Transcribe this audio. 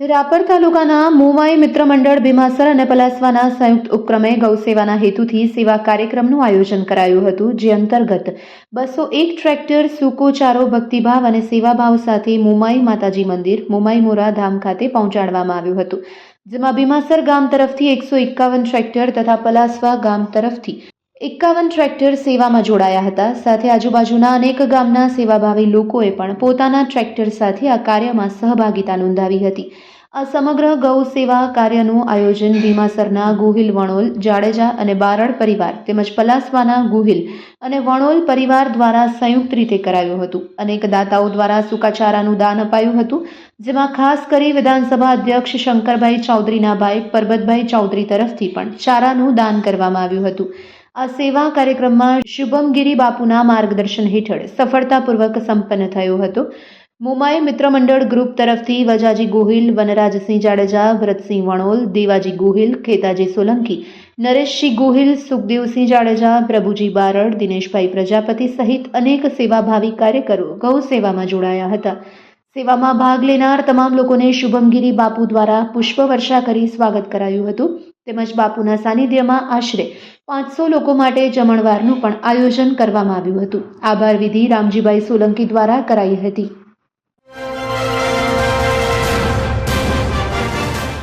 રાપર તાલુકાના મોમાઈ મિત્ર મંડળ ભીમાસર અને પલાસવાના સંયુક્ત ઉપક્રમે ગૌસેવાના હેતુથી સેવા કાર્યક્રમનું આયોજન કરાયું હતું, જે અંતર્ગત બસો એક ટ્રેક્ટર, સૂકો ચારો, ભક્તિભાવ અને સેવાભાવ સાથે મોમાઈ માતાજી મંદિર, મોમાઈ મોરા ધામ ખાતે પહોંચાડવામાં આવ્યું હતું, જેમાં ભીમાસર ગામ તરફથી એકસો એકાવન ટ્રેક્ટર તથા પલાસવા ગામ તરફથી એકાવન ટ્રેક્ટર સેવામાં જોડાયા હતા. સાથે આજુબાજુના અનેક ગામના સેવાભાવી લોકોએ પણ પોતાના ટ્રેક્ટર સાથે આ કાર્યમાં સહભાગિતા નોંધાવી હતી. આ સમગ્ર ગૌ સેવા કાર્યનું આયોજન ભીમાસરના ગોહિલ વણોલ, જાડેજા અને બારડ પરિવાર તેમજ પલાસવાના ગોહિલ અને વણોલ પરિવાર દ્વારા સંયુક્ત રીતે કરાયું હતું. અનેક દાતાઓ દ્વારા સુકાચારાનું દાન અપાયું હતું, જેમાં ખાસ કરી વિધાનસભા અધ્યક્ષ શંકરભાઈ ચૌધરીના ભાઈ પરબતભાઈ ચૌધરી તરફથી પણ ચારાનું દાન કરવામાં આવ્યું હતું. આ સેવા કાર્યક્રમમાં શુભમગીરી બાપુના માર્ગદર્શન હેઠળ સફળતાપૂર્વક સંપન્ન થયો હતો. મુંબઈ મિત્રમંડળ ગ્રુપ તરફથી વજાજી ગોહિલ, વનરાજસિંહ જાડેજા, ભરતસિંહ વણોલ, દેવાજી ગોહિલ, ખેતાજી સોલંકી, નરેશસિંહ ગોહિલ, સુખદેવસિંહ જાડેજા, પ્રભુજી બારડ, દિનેશભાઈ પ્રજાપતિ સહિત અનેક સેવાભાવી કાર્યકરો ગૌ સેવામાં જોડાયા હતા. સેવામાં ભાગ લેનાર તમામ લોકોને શુભમગીરી બાપુ દ્વારા પુષ્પવર્ષા કરી સ્વાગત કરાયું હતું. તેમજ બાપુના સાનિધ્યમાં આશરે પાંચસો લોકો માટે જમણવારનું પણ આયોજન કરવામાં આવ્યું હતું. આભાર વિધિ રામજીભાઈ સોલંકી દ્વારા કરાઈ હતી.